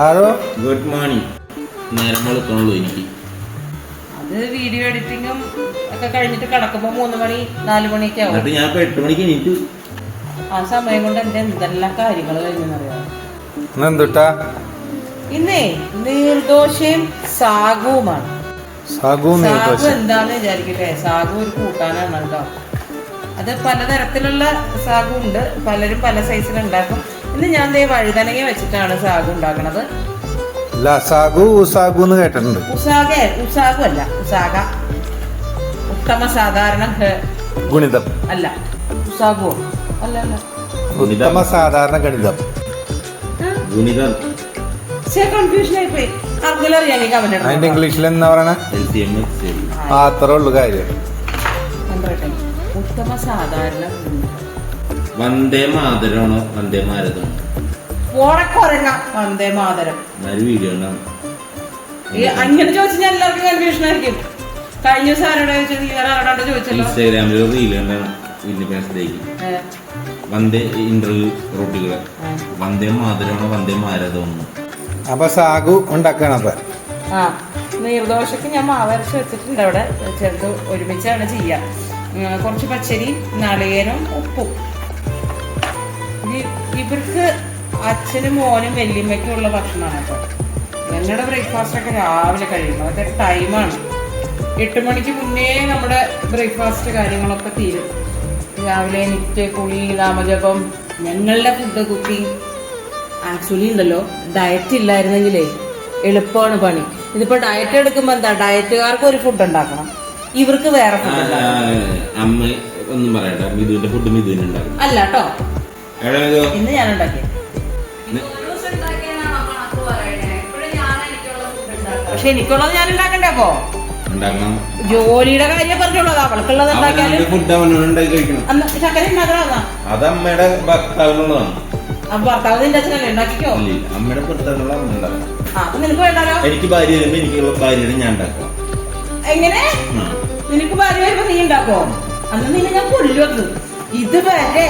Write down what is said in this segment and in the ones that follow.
ആരോ? Good morning നേരം വെളുക്കണുള്ളൂ എനിക്ക്. അത് വീഡിയോ എഡിറ്റിംഗും ഒക്കെ കഴിഞ്ഞിട്ട് കിടക്കുമ്പോ മൂന്ന് മണി നാല് മണിയൊക്കെ ആവും. എന്നിട്ട് ഞാൻ ഇപ്പൊ എട്ട് മണിക്ക് എണീറ്റു. ആ സമയം കൊണ്ട് എന്റെ എന്തെല്ലാം കാര്യങ്ങൾ കഴിഞ്ഞെന്നറിയാം? ഇന്ന് എന്തുട്ടാ ഇന്നേ നീർദോശയും സാഗുവുമാണ്. സഗു സാഗു എന്താന്ന് വിചാരിക്കട്ടെ? സാഗു ഒരു കൂട്ടാനാണ് കേട്ടോ. അത് പലതരത്തിലുള്ള സാഗു ഉണ്ട് പലരും പല സൈസിൽ ഉണ്ടാക്കും ഇന്ന് ഞാൻ ദേ വഴുതനങ്ങ വെച്ചിട്ടാണ് സാഗു ഉണ്ടാക്കണത്. ലസാഗു ഉസാഗു എന്ന് കേട്ടിട്ടുണ്ട്. ഉസാഗ ഉസാഗു അല്ല ഉസാഗ. ഉത്തമ സാധാരണ ഗുണിതം. അല്ല ഉസാഗു അല്ല അല്ല. ഉത്തമ സാധാരണ ഗണിതം. ഗുണിതം. കൺഫ്യൂഷൻ ആയിപ്പോയി. ഈ അതിന്റെ ഇംഗ്ലീഷിൽ എന്താ പറയണേ? എൽ സി എം എക്സ് ആ അത്രേ ഉള്ളു കാര്യം. ഉത്തമ സാധാരണ വന്ദേ മാതരമാണോ വന്ദേ മാരതമാണോ ഓടക്കുറങ്ങ വന്ദേ മാതരം. എന്നാലും വീഡിയോ ഉണ്ടാവും. ഈ അങ്ങനെ ചോദിച്ചാൽ എല്ലാവർക്കും കൺഫ്യൂഷൻ ആയിരിക്കും. കഴിഞ്ഞ ദിവസം ആരോടെ ചോദിച്ചത്? ഈ ആരോടാണ്ട് ചോദിച്ചല്ലോ? ഇൻസ്റ്റാഗ്രാമിൽ റീൽ ഉണ്ടാവും ഇൻഡിപെൻഡൻസ് ഡേക്ക് ഏ, വന്ദേ ഇന്റർവ്യൂ റൂട്ടുകൾ ആ. വന്ദേ മാതരമാണോ വന്ദേ മാരതമാണോ അപ്പൊ സാഗു ഉണ്ടാക്കണം അപ്പൊ. ആ നീർദോശക്ക് ഞാൻ മാവരച്ച് വെച്ചിട്ടുണ്ട് അവിടെ. ചെറുത് ഒരുമിച്ചാണ് ചെയ്യുക കുറച്ച് പച്ചരി നാളികേരം ഉപ്പും. ഇവർക്ക് അച്ഛനും മോനും വല്യമ്മയ്ക്കും ഉള്ള ഭക്ഷണമാണ് കേട്ടോ. ഞങ്ങളുടെ ബ്രേക്ക്ഫാസ്റ്റ് ഒക്കെ രാവിലെ കഴിയുന്നു അതൊക്കെ ടൈമാണ് എട്ട് മണിക്ക് മുന്നേ നമ്മുടെ ബ്രേക്ക്ഫാസ്റ്റ് കാര്യങ്ങളൊക്കെ തീരും. രാവിലെ നിറ്റ് കുളി നാമജപം ഞങ്ങളുടെ ഫുഡ് കുക്കിംഗ് ആക്ച്വലി ഉണ്ടല്ലോ ഡയറ്റ് ഇല്ലായിരുന്നെങ്കിലേ എളുപ്പമാണ് പണി. ഇതിപ്പോ ഡയറ്റ് എടുക്കുമ്പോ എന്താ? ഡയറ്റുകാർക്ക് ഒരു ഫുഡ് ഉണ്ടാക്കണം. ഇവർക്ക് വേറെ ഫുഡ് അമ്മ ഒന്നും പറയണ്ട. മിഥുവിന്റെ ഫുഡ് അല്ല കേട്ടോ? ഇന്ന് ഞാൻ ഉണ്ടാക്കി ഇന്ന് പക്ഷെ എനിക്കുള്ളത് ഞാൻ ഉണ്ടാക്കണ്ടേ അപ്പോ? ജോലിയുടെ കാര്യം പറഞ്ഞുള്ളത്. അവൾക്കുള്ളത് ഉണ്ടാക്കി ചക്കര ഉണ്ടാക്കണമെന്നാ അത്. അമ്മയുടെ ഭർത്താവിനുള്ളതാണ് അപ്പൊ ഭർത്താവ് നിന്റെ അച്ഛനല്ലേ? ഉണ്ടാക്കിക്കോ. ഇല്ല, അമ്മയുടെ ഭർത്താവിനുള്ള അമ്മ ഉണ്ടാക്കണം ആ അപ്പൊ നിനക്ക് വേണ്ടാലോ എനിക്ക് ഭാര്യ വരുമ്പോ എനിക്കുള്ള ഭാര്യയുടെ ഞാൻ ഉണ്ടാക്കാം. എങ്ങനെ? നിനക്ക് ഭാര്യ വരുമ്പോ നീ ഉണ്ടാക്കോ അന്ന് നിന്നെ ഞാൻ കൊല്ലുവെന്ന്. ഇതുവരെ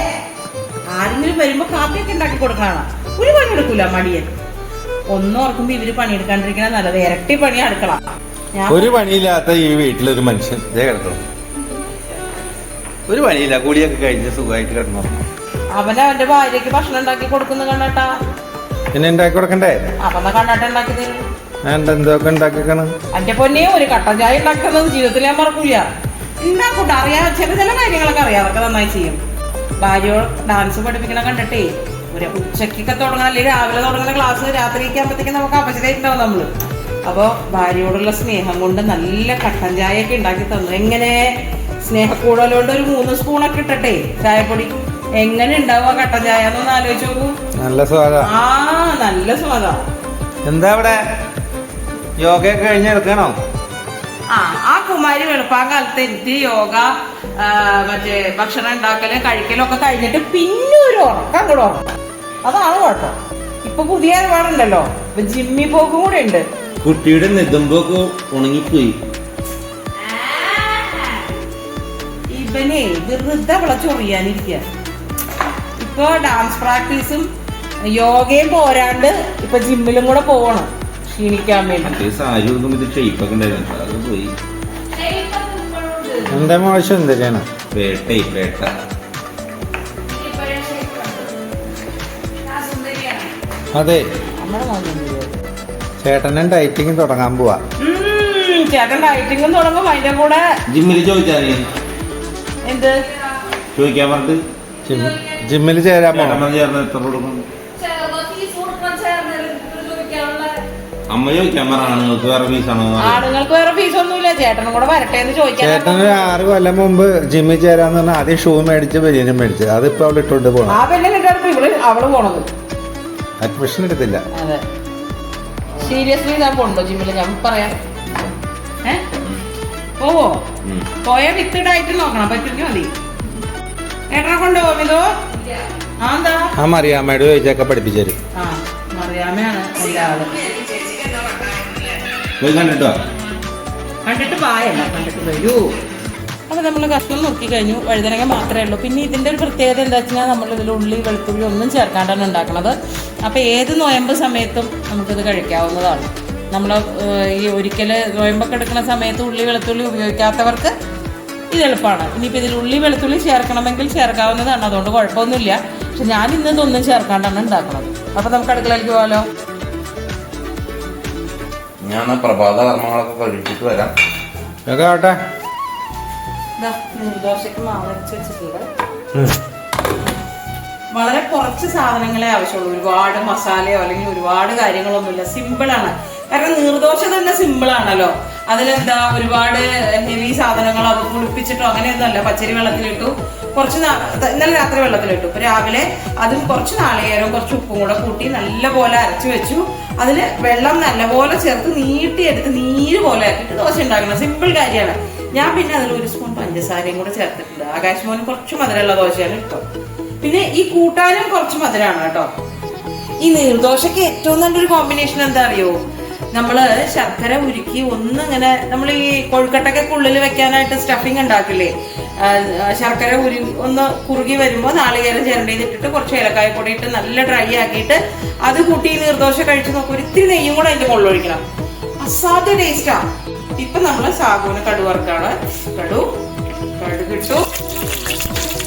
ആരെങ്കിലും വരുമ്പോ കാപ്പിയൊക്കെ ഉണ്ടാക്കി കൊടുക്കണം ഒരു പണി എടുക്കൂല മടിയൻ. ഒന്നും ഓർക്കുമ്പോ ഇവർ പണിയെടുക്കാണ്ടിരിക്കണ നല്ലത്. ഇരട്ടി പണി അടുക്കള ഒരു പണിയില്ലാത്ത ഈ വീട്ടിലൊരു മനുഷ്യൻ ഇതേ കിടക്കണം ഒരു പണിയില്ല. കൂടിയൊക്കെ കഴിഞ്ഞ് സുഖമായിട്ട് കിടന്നു. അവൻ അവന്റെ ഭാര്യക്ക് ഭക്ഷണം ഉണ്ടാക്കി കൊടുക്കുന്നു കണ്ടട്ടാ പിന്നെ ഉണ്ടാക്കി കൊടുക്കണ്ടേ? അപ്പൊ കണ്ടട്ട ഉണ്ടാക്കി തരും ഞാൻ എന്തൊക്കെ ഉണ്ടാക്കിക്കണം എന്റെ പൊന്നെ ഒരു കട്ടൻ ചായ ഉണ്ടാക്കുന്നത് ജീവിതത്തിൽ ഞാൻ മറക്കൂല. ഉണ്ടാക്കൂട്ട അറിയാം ചില ചില കാര്യങ്ങളൊക്കെ അറിയാം. അതൊക്കെ നന്നായി ചെയ്യും. ഭാര്യ ഡാൻസ് പഠിപ്പിക്കണ കണ്ടിട്ടേ. ഒരു ഉച്ചക്കൊക്കെ തുടങ്ങണം അല്ലെങ്കിൽ രാവിലെ തുടങ്ങുന്ന ക്ലാസ് രാത്രിക്ക് ആകുമ്പോഴത്തേക്കും നമുക്ക് അപചയണ്ടാവും നമ്മൾ. അപ്പോൾ ഭാര്യയോടുള്ള സ്നേഹം കൊണ്ട് നല്ല കട്ടൻ ചായ ഒക്കെ ഉണ്ടാക്കി തന്നു. എങ്ങനെ? സ്നേഹക്കൂടലോണ്ട് ഒരു മൂന്ന് സ്പൂണൊക്കെ ഇട്ടട്ടെ. ചായപ്പൊടി. എങ്ങനെ ഉണ്ടാവും ആ കട്ടൻ ചായ? എന്നൊന്ന് ആലോചിച്ച് നോക്കൂ. നല്ല സ്വാദ. ആ നല്ല സ്വാദാ. എന്താ ഇവിടെ യോഗയൊക്കെ കഴിഞ്ഞ് എടുക്കണോ ആ ആ കുമാരി വെളുപ്പാങ്കാലത്ത് എനിക്ക് യോഗ മറ്റേ ഭക്ഷണം ഉണ്ടാക്കലും കഴിക്കലും ഒക്കെ കഴിഞ്ഞിട്ട് പിന്നെ ഒരു ഉറക്കം കൂടെ ഉറക്കം അതാണ് കുഴപ്പം. ഇപ്പൊ പുതിയ ഒരുപാടുണ്ടല്ലോ ഇപ്പൊ ജിമ്മി പോക്കും കൂടെ ഉണ്ട്. കുട്ടിയുടെ നിതമ്പൊക്കെ ഉണങ്ങിപ്പോയി. ഇവനെ വെറുതെ വിളച്ചൊറിയാനിരിക്കുക ഇപ്പൊ ഡാൻസ് പ്രാക്ടീസും യോഗയും പോരാണ്ട് ഇപ്പൊ ജിമ്മിലും കൂടെ പോകണം ക്ഷീണിക്കാൻ വേണ്ടി. മറ്റേ സാരി കൊടുക്കുമ്പോ ഇത് ഷെയ്പ്പൊക്കെ ഉണ്ടായിരുന്നു അത് പോയി. എന്റെ മോശം എന്തൊക്കെയാണ് ചെയ്യണം പേട്ടേ പേട്ട അതെ. നമ്മുടെ ഡയറ്റിംഗ് ചേട്ടനും ഡയറ്റിങ് തുടങ്ങാൻ പോവാ. ചേട്ടൻ ഡയറ്റിംഗും തുടങ്ങും. അതിന്റെ കൂടെ ജിമ്മിൽ ചോദിച്ചാൽ എന്ത്? ചോദിക്കാൻ പറഞ്ഞിട്ട്? ജിമ്മിൽ ചേരാൻ പോണം. ചേർന്ന് എത്ര കൊടുക്കണം? അമ്മ ക്യാമറ ആണുങ്ങൾക്ക് വേറെ ഫീസാണോ ആണുങ്ങൾക്ക് വേറെ ഫീസ് ഒന്നുമില്ല. ചേട്ടനും കൂടെ വരട്ടെ എന്ന് ചോദിക്കാൻ ചേട്ടൻ ഒരു ആറ് കൊല്ലം മുമ്പ് ജിമ്മിൽ ചേരാന്ന് പറഞ്ഞാൽ ആദ്യം ഷൂ മേടിച്ച് ബനിയനും മേടിച്ച്. അതിപ്പോ അവൾ ഇട്ടോണ്ട് പോണം. ആ പെണ്ണിനിട്ടാണ് ഇവൾ അവൾ പോണത്. അഡ്മിഷൻ എടുത്തില്ല. അതെ. സീരിയസ്ലി ഞാൻ പോണ്ടോ ജിമ്മിൽ ഞാൻ പറയാം. ഏ? പോവോ. പോയ വിത്ത് ഡയറ്റ് നോക്കണം. പറ്റുമെങ്കിൽ മതി. ഏട്ടനെ കൊണ്ടുപോകും ഇതോ? ആ എന്താ? ആ മറിയാമ്മയുടെ ചോദിച്ചൊക്കെ പഠിപ്പിച്ചു തരും. ആ മറിയാമ്മയാണ് എല്ലാവരും. പോയി കണ്ടിട്ടോ? പായല്ല കണ്ടിട്ട് വരൂ. അപ്പോൾ നമ്മൾ കഷ്ണം നോക്കി കഴിഞ്ഞു വഴുതനങ്ങ മാത്രമേ ഉള്ളൂ. പിന്നെ ഇതിന്റെ ഒരു പ്രത്യേകത എന്താ വെച്ചാൽ നമ്മൾ ഇതിൽ ഉള്ളി വെളുത്തുള്ളി ഒന്നും ചേർക്കാണ്ടാണ് ഉണ്ടാക്കുന്നത് അപ്പോൾ ഏത് നോയമ്പ് സമയത്തും നമുക്കിത് കഴിക്കാവുന്നതാണ്. നമ്മൾ ഈ ഒരിക്കൽ നോയമ്പൊക്കെ എടുക്കുന്ന സമയത്ത് ഉള്ളി വെളുത്തുള്ളി ഉപയോഗിക്കാത്തവർക്ക് ഇത് എളുപ്പമാണ് ഇനിയിപ്പോൾ ഇതിൽ ഉള്ളി വെളുത്തുള്ളി ചേർക്കണമെങ്കിൽ ചേർക്കാവുന്നതാണ്. അതുകൊണ്ട് കുഴപ്പമൊന്നുമില്ല. പക്ഷെ ഞാൻ ഇന്നതൊന്നും ചേർക്കാണ്ടാണ് ഉണ്ടാക്കുന്നത് അപ്പോൾ നമുക്ക് അടുക്കളയിലേക്ക് പോകാലോ ഞാൻ പ്രഭാത കർമ്മങ്ങളൊക്കെ കഴിച്ചിട്ട് വരാം. ഒക്കെ ആവട്ടെ വളരെ കുറച്ച് സാധനങ്ങളെ ആവശ്യമുള്ളൂ. ഒരുപാട് മസാലയോ അല്ലെങ്കിൽ ഒരുപാട് കാര്യങ്ങളൊന്നുമില്ല. സിമ്പിളാണ് കാരണം നീർദോശ തന്നെ സിമ്പിളാണല്ലോ അതിലെന്താ ഒരുപാട് ഹെവി സാധനങ്ങളോ അത് കുളിപ്പിച്ചിട്ടോ അങ്ങനെയൊന്നുമല്ല. പച്ചരി വെള്ളത്തിലിട്ടു. കുറച്ച് നാ- ഇന്നലെ രാത്രി വെള്ളത്തിലിട്ടു. ഇപ്പൊ രാവിലെ അതും കുറച്ച് നാളികേരവും കുറച്ച് ഉപ്പും കൂടെ കൂട്ടി നല്ലപോലെ അരച്ചു വെച്ചു. അതിൽ വെള്ളം നല്ലപോലെ ചേർത്ത് നീട്ടിയെടുത്ത് നീര് പോലെ ആക്കിയിട്ട് ദോശ ഉണ്ടാക്കണം. സിമ്പിൾ കാര്യമാണ്. ഞാൻ പിന്നെ അതിൽ ഒരു സ്പൂൺ പഞ്ചസാരയും കൂടെ ചേർത്തിട്ടുണ്ട്. ആകാശ് മോന് കുറച്ച് മധുരമുള്ള ദോശയാണ് ഇഷ്ടം. പിന്നെ ഈ കൂട്ടാനും കുറച്ച് മധുരമാണ് കേട്ടോ. ഈ നീർദോശയ്ക്ക് ഏറ്റവും നല്ലൊരു കോമ്പിനേഷൻ എന്താ അറിയോ? നമ്മൾ ശർക്കര ഉരുക്കി ഒന്ന് ഇങ്ങനെ നമ്മൾ ഈ കൊഴുക്കട്ടൊക്കെ ഉള്ളിൽ വെക്കാനായിട്ട് സ്റ്റഫിങ് ഉണ്ടാക്കില്ലേ? ശർക്കര ഉരു ഒന്ന് കുറുകി വരുമ്പോൾ നാളികേരം ചിരണ്ടിയിട്ടിട്ട് കുറച്ച് ഏലക്കായ പൊടി ഇട്ട് നല്ല ഡ്രൈ ആക്കിയിട്ട് അത് കൂട്ടി നീർദോശ കഴിച്ച് നോക്കും ഒരിത്തിരി നെയ്യും കൂടെ അതിന്റെ മുകളിൽ ഒഴിക്കണം. അസാധ്യ ടേസ്റ്റാ ഇപ്പൊ നമ്മൾ സാഗുവിന് കടുവർക്കാണ് കടു കടുകിട്ടു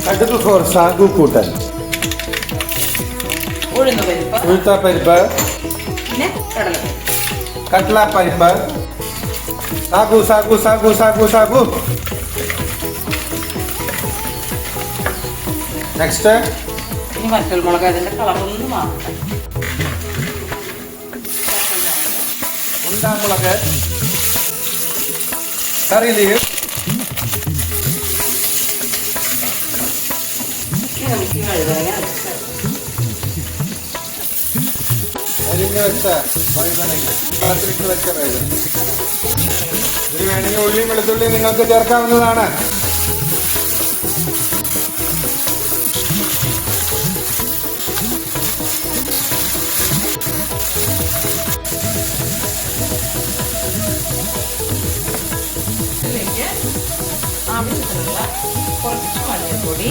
കടുക് ഫോർ സാഗു കൂട്ടൻ. ഉഴുന്ന പരിപ്പ്. ഉഴുത്ത പരിപ്പ്. പിന്നെ കടല കട്ട്ല പരിപ്പ്. സാഗു സാഗു സാഗു സാഗു സാഗു നെക്സ്റ്റ് ഇനി വറ്റൽമുളക് അതിന്റെ കളറൊന്നും മാറട്ടെ ഉണ്ടാമുളക് കറി ലീവ് അരിഞ്ഞ് വെച്ച വഴുതനങ്ങ. വെച്ച വഴുതന ഇതിന് വേണമെങ്കിൽ ഉള്ളിയും വെളുത്തുള്ളിയും നിങ്ങൾക്ക് ചേർക്കാവുന്നതാണ്. ആവശ്യത്തിനുള്ള കുറച്ച് മഞ്ഞൾപ്പൊടി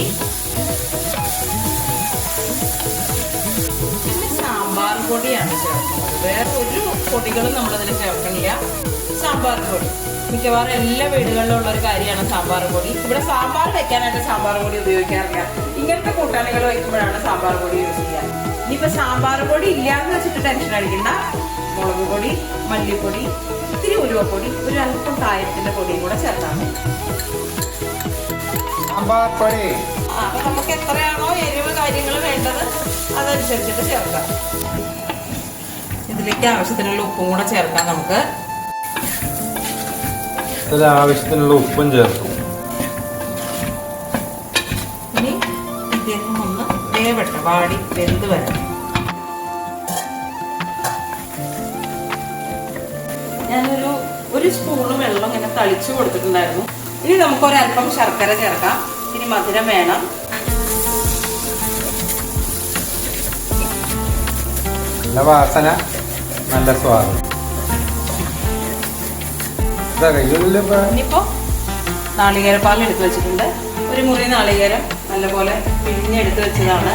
പിന്നെ സാമ്പാർ പൊടിയാണ് ചേർക്കുന്നത്. വേറെ ഒരു പൊടികളും നമ്മളതിൽ ചേർക്കണില്ല. സാമ്പാർ പൊടി. മിക്കവാറും എല്ലാ വീടുകളിലും ഉള്ള ഒരു കാര്യമാണ് സാമ്പാർ പൊടി. ഇവിടെ സാമ്പാർ വെക്കാനായിട്ട് സാമ്പാർ പൊടി ഉപയോഗിക്കാറില്ല. ഇങ്ങനത്തെ കൂട്ടാനുകൾ വയ്ക്കുമ്പോഴാണ് സാമ്പാർ പൊടി യൂസ് ചെയ്യുക. ഇനിയിപ്പോൾ സാമ്പാർ പൊടി ഇല്ലാന്ന് വെച്ചിട്ട് ടെൻഷൻ അടിക്കണ്ട. മുളക് പൊടി മല്ലിപ്പൊടി ഇത്തിരി ഉലുവപ്പൊടി ഒരു അല്പം കായത്തിന്റെ പൊടിയും കൂടെ ചേർത്താൽ മതി സാമ്പാർ പൊടി അപ്പൊ നമുക്ക് എത്രയാണോ എരിവ് കാര്യങ്ങൾ വേണ്ടത് അതനുസരിച്ചിട്ട് ചേർക്കാം. ഇതിലേക്ക് ആവശ്യത്തിനുള്ള ഉപ്പും കൂടെ ചേർക്കാം നമുക്ക്. ഇതിൽ ആവശ്യത്തിനുള്ള ഉപ്പും ചേർക്കും. ഇനി ഇദ്ദേഹം ഒന്ന് വേവട്ടെ വാടി വെന്ത് വരണം. ഒരു സ്പൂണ് വെള്ളം ഇങ്ങനെ തളിച്ചു കൊടുത്തിട്ടുണ്ടായിരുന്നു. ഇനി നമുക്ക് ഒരല്പം ശർക്കര ചേർക്കാം. ഇനി മധുരം വേണം. നല്ല വാസന നല്ല സ്വാദം. ഇനിയിപ്പോ നാളികേരപ്പാൽ എടുത്ത് വെച്ചിട്ടുണ്ട്. ഒരു മുറി നാളികേരം നല്ലപോലെ പിഴിഞ്ഞെടുത്ത് വെച്ചതാണ്.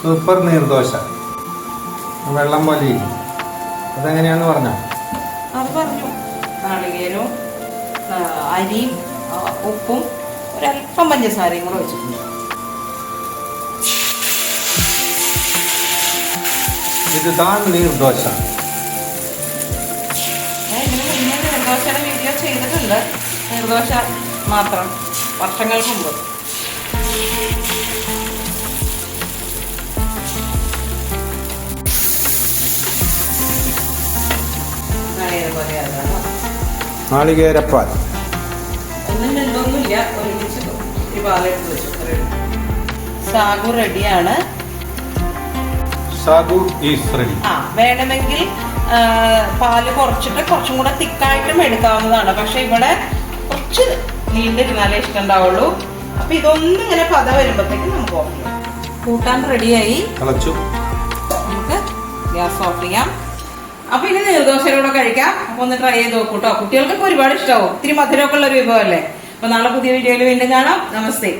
സൂപ്പർ നീർദോശ. വെള്ളം പോലെ ഇരിക്കും. അതെങ്ങനെയാന്ന് പറഞ്ഞോ? അത് പറഞ്ഞു. നാളികേരവും ആ, അരിയും ഉപ്പും ഒരല്പം പഞ്ചസാരയും കൂടെ വെച്ചിട്ടുണ്ട്. ഇതാണ് നീർദോശ. ഞാൻ നീർദോശയുടെ വീഡിയോ ചെയ്തിട്ടുണ്ട്. നീർദോശ മാത്രം വർഷങ്ങൾക്ക് മുമ്പ്. നാളികേരപ്പാൽ. ഒന്നും രണ്ടൊന്നുമില്ല ഒരുമിച്ച് ഈ പാലെടുത്ത് വെച്ചു. അത്രയേ സാഗു റെഡിയാണ്. സാഗു ഈസ് റെഡി ആ വേണമെങ്കിൽ പാൽ കുറച്ചിട്ട് കുറച്ചും കൂടെ തിക്കായിട്ടും എടുക്കാവുന്നതാണ്. പക്ഷെ ഇവിടെ കുറച്ച് നീണ്ടിരുന്നാലേ ഇഷ്ടം ഉണ്ടാവുള്ളൂ അപ്പൊ ഇതൊന്നും ഇങ്ങനെ പത വരുമ്പോഴത്തേക്കും നമുക്ക് ഓഫ് ചെയ്യാം. കൂട്ടാൻ റെഡിയായി നമുക്ക് ഗ്യാസ് ഓഫ് ചെയ്യാം. അപ്പൊ ഇനി നീർദോശയിലൂടെ കഴിക്കാം. അപ്പൊ ഒന്ന് ട്രൈ ചെയ്ത് നോക്കൂട്ടോ കുട്ടികൾക്കൊക്കെ ഒരുപാട് ഇഷ്ടമാവും ഇത്തിരി മധുരമൊക്കെ ഉള്ള ഒരു വിഭവമല്ലേ? അപ്പൊ നാളെ പുതിയ വീഡിയോയിൽ വീണ്ടും കാണാം. നമസ്തേ.